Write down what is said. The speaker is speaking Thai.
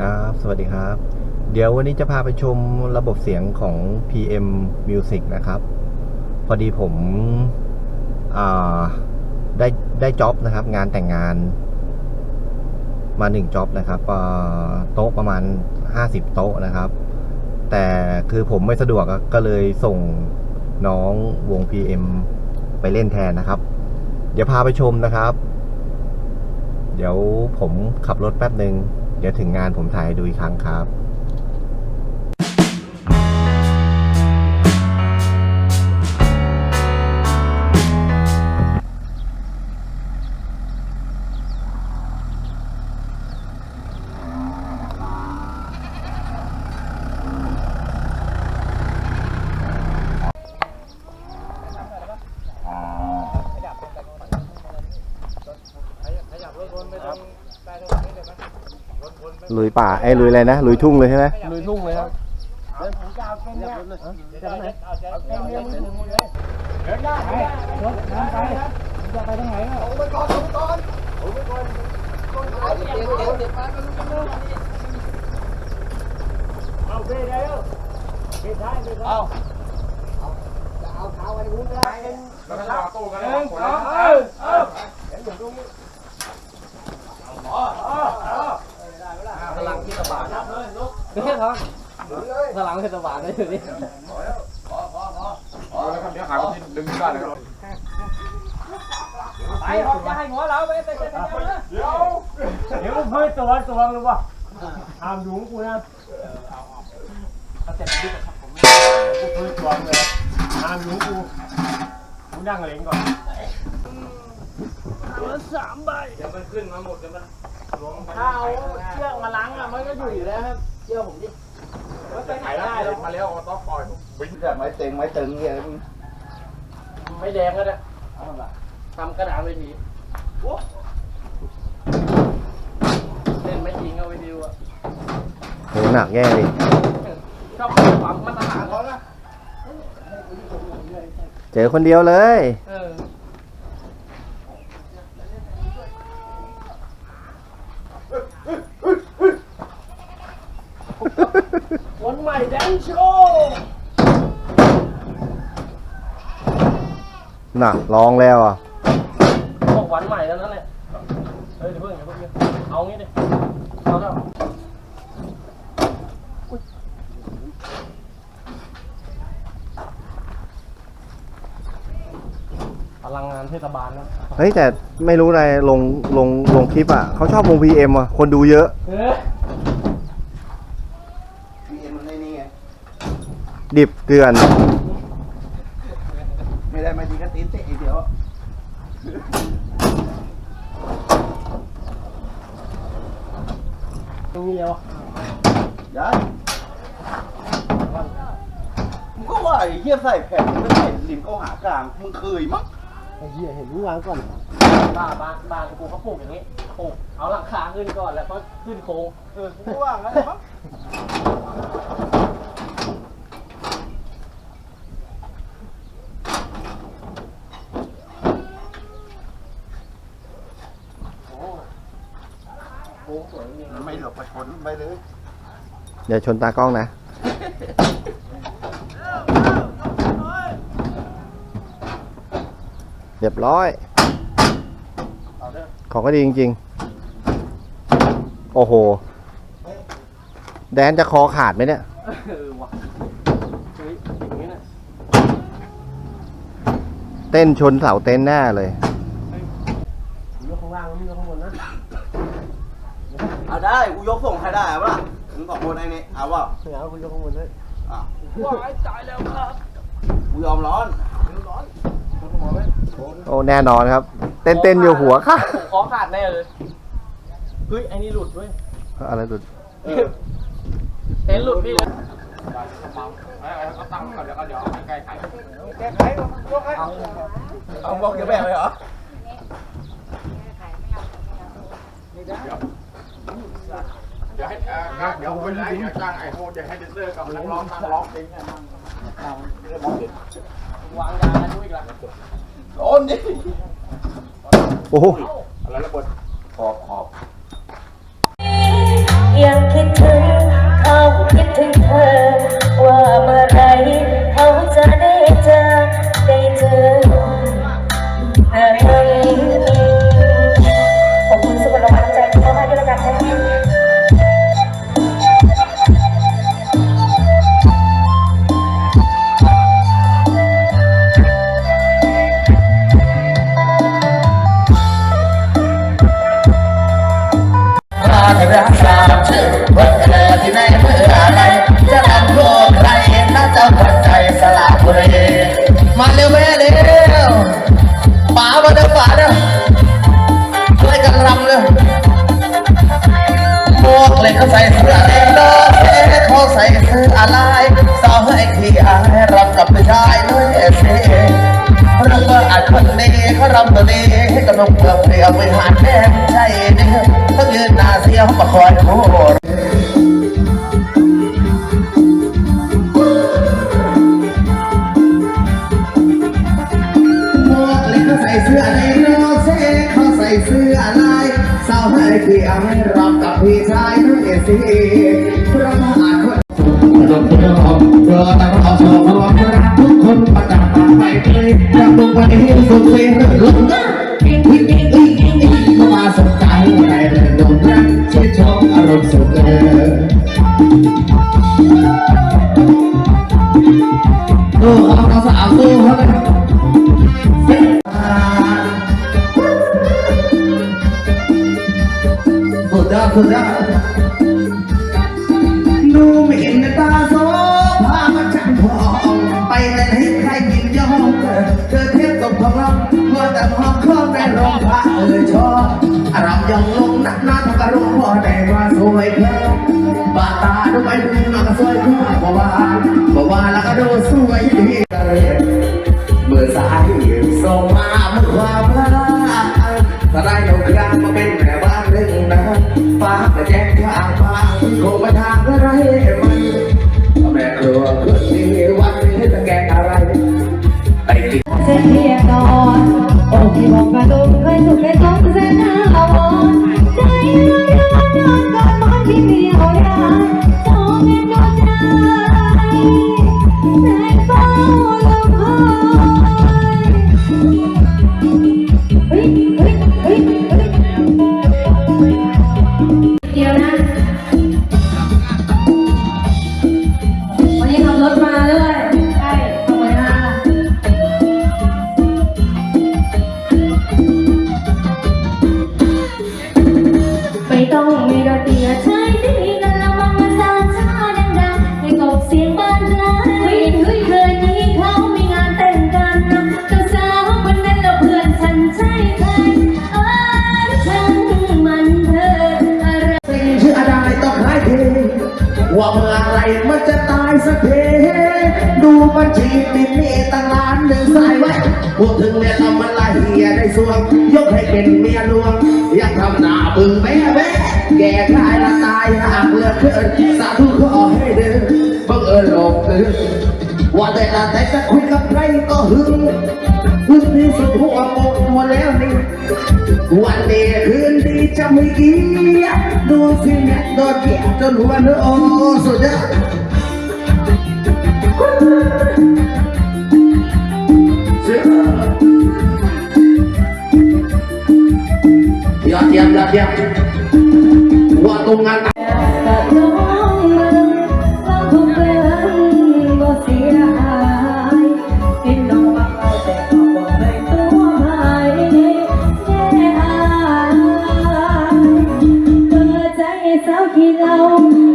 ครับ สวัสดีครับ เดี๋ยววันนี้จะพาไปชมระบบเสียงของ PM Music นะครับ พอดีผมได้ได้จ็อบนะครับ งานแต่งงานมาหนึ่งจ็อบนะครับโต๊ะประมาณ 50 โต๊ะนะครับ แต่คือผมไม่สะดวกก็เลยส่งน้องวง PM ไปเล่นแทนนะครับ เดี๋ยวพาไปชมนะครับ เดี๋ยวผมขับรถแป๊บหนึ่ง เดี๋ยวถึงงานผมถ่ายดูอีกครั้งครับ ลุยป่าไอ้ยลุยอะไรนะลุยทุ่งเลยใช่ไหมลุยทุ่งเลยครับพลังที่ตะบานเนี่ย ครับพลังที่ตะบานได้อยู่นี่พอแล้วครับเดี๋ยวหาวิธีดึงได้นะครับไปออกจะให้หัวเราไปไปไปไปนะเดี๋ยวเดี๋ยวกูเพิ่มตัวตัวรู้ป่ะห้ามดูกูนะเขาเจ็บที่กับผมกูเพิ่มตัวเลยห้ามดูกูกูนั่งเล็งก่อนสามใบเดี๋ยวมันขึ้นมาหมดกันมันถ้าเอาเชือกมาล้างอะมันก็อยู่อยู่แล้วครับ เชื่อผมดิมันไปไหนถ่ายแล้วได้หรอกมาแล้วต้องปล่อยวิ่งแบบไม้เต็งไม้ตึงเนี่ยไม่แดงก็ได้ทำกระดาษเวทีเล่นไม่จริงเอาไปดิวอะโหหนักแย่เลยชอบความมาตรฐานเขานะเจอคนเดียวเลย เออวันใหม่แด นโชว์หนักร้องแล้วอะบอกวันใหม่แล้วนั่นแหละเฮ้ยเดี๋ยวเพิ่งเดี๋ยวเพิ่งเอางี้ดิเอาแล้วพลังงานเทศบาลนะเฮ้ยแต่ไม่รู้อะไรลงลงลงคลิปอะเขาชอบวง PM อะคนดูเยอะ เออ PM มันในนี่ไง ดิบเกลือน ไม่ได้มาดีก็ตีนเตะอีกเดียวตรงนี้เดียวได้มึงก็ว่าไอ้เหี้ยใส่แผ่นมึงก็ใส่ริมเข้าหากลาง มึงเคยมั้งไอ้เหี้ยเห็นรู้วางก่อนบ้านบ้านบ้านกูเขาปลูกอย่างนี้ปลูกเอาหลังคาขึ้นก่อนแล้วก็ขึ้นโค้งเออกูก็ว่างั้นแหละมั้ง โอ้โค้งสวยจริง มันไม่หลบ ไปชนไปเลยอย่าชนตากล้องนะ เรียบร้อยเอาเด้อของก็ดีจริง ๆ โอ้โห แดนจะคอขาดไหมเนี่ยเออว่ะเฮ้ยอย่างนี้นะเต้นชนเสาเต้นแน่เลย มีรถข้างล่างแล้วมีรถข้างบนนะ เอาได้กูยกส่งให้ได้เอาปะล่ะมึงสองคนไอ้นี่เอาเปล่าเดี๋ยวคุณรถข้างบนด้วยอะว้ายตายแล้วครับกูยอมร้อนโอ้แน่นอนครับ เต้นเต้นอยู่หัวค่ะผมคอขาดแน่เลยเฮ้ยไอ้นี่หลุดด้วยอะไรสุดเต็นท์หลุดพี่เลยเขาตั้งก่อนเดี๋ยวก็เดี๋ยวใกล้ถ่ายเอาเอาบอกจะแบบเลยเหรอเดี๋ยว เดี๋ยวให้เอ่เดี๋ยวไปไล่จ้างไอ้โฮเดี๋ยวให้เดนเซอร์กับนักร้องนั่งร้องเพลงเนี่ยองร้องเพงวางยาด้วยอีกละโอนดิโอ้โหอะไรระเบิดขอบขอบยังคิดถึงเขาคิดถึงเธอ รักสาชื่อวันเกิดที่ไหนเมื่อไรจะทำโทษใครน่าจะหัวใจสลาบุรีมาเร็วแม่เร็วป๋ามาเด้อป๋าเด้อช่วยกันรำเลยพวกเล็กเขาใส่เสื้อแดงดอเอ๊ะเขาใส่เสื้ออะไรสาวให้ขี้อายรับกับผู้ชายด้วยเอฟซีรับว่าอัดคนนี้เขารำตัวนี้ให้กำลังเปลือกเปลี่ยวไปหาแม่ หน้าเสียวมาคอยพูดพวกเล็กเขาใส่เสื้อแดงดอเอ๊ะเขาใส่เสื้อลายสาให้ขี้อายรับกับพี่ชายด้วยเอฟซีเพราะว่าอัดคนรถรอบรอแต่รอชมรอรักทุกคนประจับตาไปเลยจะบุกวันนี้สุดเสียงลงเข้ามาสนใจในเรื่องดงรัก โอ้เอาสาวสู้เขาเลยสุดยอดสุดยอดดูไม่เห็นตาโซพามาจังพองไปแต่ให้ใครยินยอมเธอเทียบกับพลังเมื่อแต่พอครอบในรองพระเออชอบอารมยองลงนักหน้าทำกระรู้พอแต่ว่าสวยเพิ่มบาตาดูไปดูมาก็สวยขึ้นบ่ว่า บอ พูดถึงเนี่ยเรามันละเฮียได้สวง ยกให้เป็นเมียหลวงอยากทำหน้าบึ้งแม่แม่แก่กายละตายหากเลือกเกินสาธุขอให้เดินบังเอิญหลงตื่นว่าแต่ละแต่จะคุยกับใครก็หึงหึงที่สุดหัวโกหมดแล้วนี่วันดีคืนดีจะไม่เกี่ยดูสิเนี่ยโดนเกี่ยจนหัวเนื้อสุดยอด ยอดเยี่ยมยอดเยี่ยมว่าตรงงานที่เรา